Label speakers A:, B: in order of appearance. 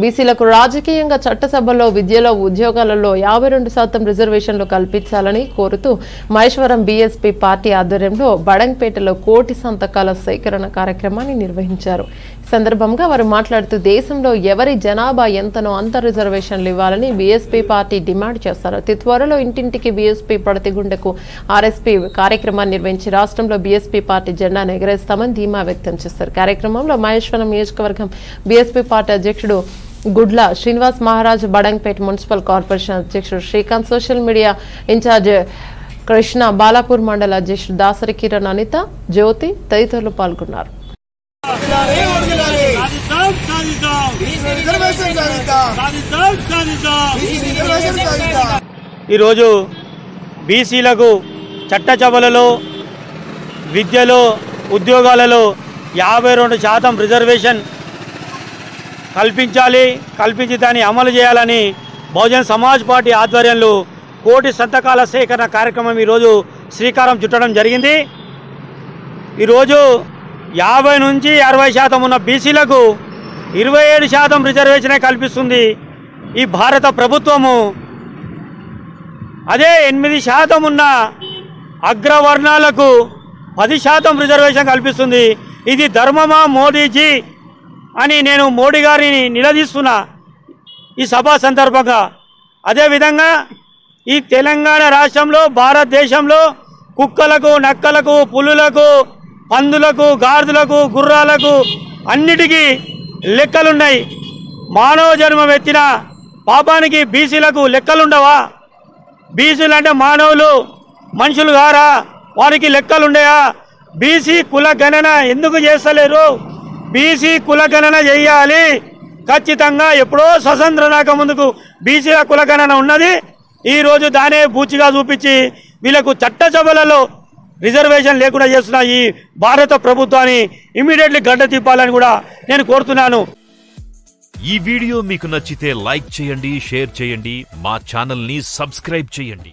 A: బీసీలకు రాజకీయంగా చట్టసభలో విద్యలో ఉద్యోగాలలో యాభై రెండు శాతం రిజర్వేషన్లు కల్పించాలని కోరుతూ మహేశ్వరం బీఎస్పీ పార్టీ ఆధ్వర్యంలో బడంగపేటలో కోటి సంతకాల సేకరణ కార్యక్రమాన్ని నిర్వహించారు. సందర్భంగా వారు మాట్లాడుతూ దేశంలో ఎవరి జనాభా ఎంతనో అంత రిజర్వేషన్లు ఇవ్వాలని బీఎస్పీ పార్టీ డిమాండ్ చేస్తారు. అతి త్వరలో ఇంటింటికి బీఎస్పీ ప్రతి గుండెకు ఆర్ఎస్పీ కార్యక్రమాన్ని నిర్వహించి రాష్ట్రంలో బీఎస్పీ పార్టీ జెండాను ఎగరేస్తామని ధీమా వ్యక్తం చేస్తారు కార్యక్రమంలో మహేశ్వరం నియోజకవర్గం బీఎస్పీ పార్టీ అధ్యక్షుడు గుడ్ల శ్రీనివాస్ మహారాజ్ బడంగ్పేట్ మున్సిపల్ కార్పొరేషన్ అధ్యక్షుడు Srikanth social media incharge Krishna Balapur మండల అధ్యక్షుడు దాసరి కిరణ్ అనిత జ్యోతి తదితరులు పాల్గొన్నారు.
B: సాధిద్దాం సాధిద్దాం
C: రిజర్వేషన్ సాధిద్దాం
B: సాధిద్దాం సాధిద్దాం
C: రిజర్వేషన్ సాధిద్దాం
B: ఈరోజు బీసీలకు చట్టసభలలో విద్యలో ఉద్యోగాలలో యాభై రెండు శాతం రిజర్వేషన్ కల్పించాలి కల్పించి దాన్ని అమలు చేయాలని బహుజన్ సమాజ్ పార్టీ ఆధ్వర్యంలో కోటి సంతకాల సేకరణ కార్యక్రమం ఈరోజు శ్రీకారం చుట్టడం జరిగింది. ఈరోజు యాభై నుంచి అరవై శాతం ఉన్న బీసీలకు ఇరవై ఏడు శాతం రిజర్వేషనే కల్పిస్తుంది ఈ భారత ప్రభుత్వము. అదే ఎనిమిది శాతం ఉన్న అగ్రవర్ణాలకు పది శాతం రిజర్వేషన్ కల్పిస్తుంది. ఇది ధర్మమా మోదీజీ అని నేను మోడీ గారిని నిలదీస్తున్నా ఈ సభ సందర్భంగా. అదేవిధంగా ఈ తెలంగాణ రాష్ట్రంలో భారతదేశంలో కుక్కలకు నక్కలకు పులులకు పందులకు గాడిదలకు గుర్రాలకు అన్నిటికీ లెక్కలున్నాయి. మానవ జన్మం ఎత్తిన పాపానికి బీసీలకు లెక్కలుండవా? బీసీలు అంటే మానవులు మనుషులు గారా వారికి లెక్కలుండయా? బీసీ కుల గణన ఎందుకు చేస్తలేరు? బీసీ కుల గణన చేయాలి. ఖచ్చితంగా ఎప్పుడో స్వతంత్ర రాక ముందుకు బీసీల కుల గణన ఉన్నది. ఈరోజు దానే బూచిగా చూపించి వీళ్ళకు చట్టసభలలో రిజర్వేషన్ లేకుండా చేస్తున్న ఈ భారత ప్రభుత్వాన్ని ఇమీడియట్లీ గడ్డ తిప్పాలని కూడా నేను కోరుతున్నాను.
D: ఈ వీడియో మీకు నచ్చితే లైక్ చేయండి షేర్ చేయండి మా ఛానల్ని సబ్స్క్రైబ్ చేయండి.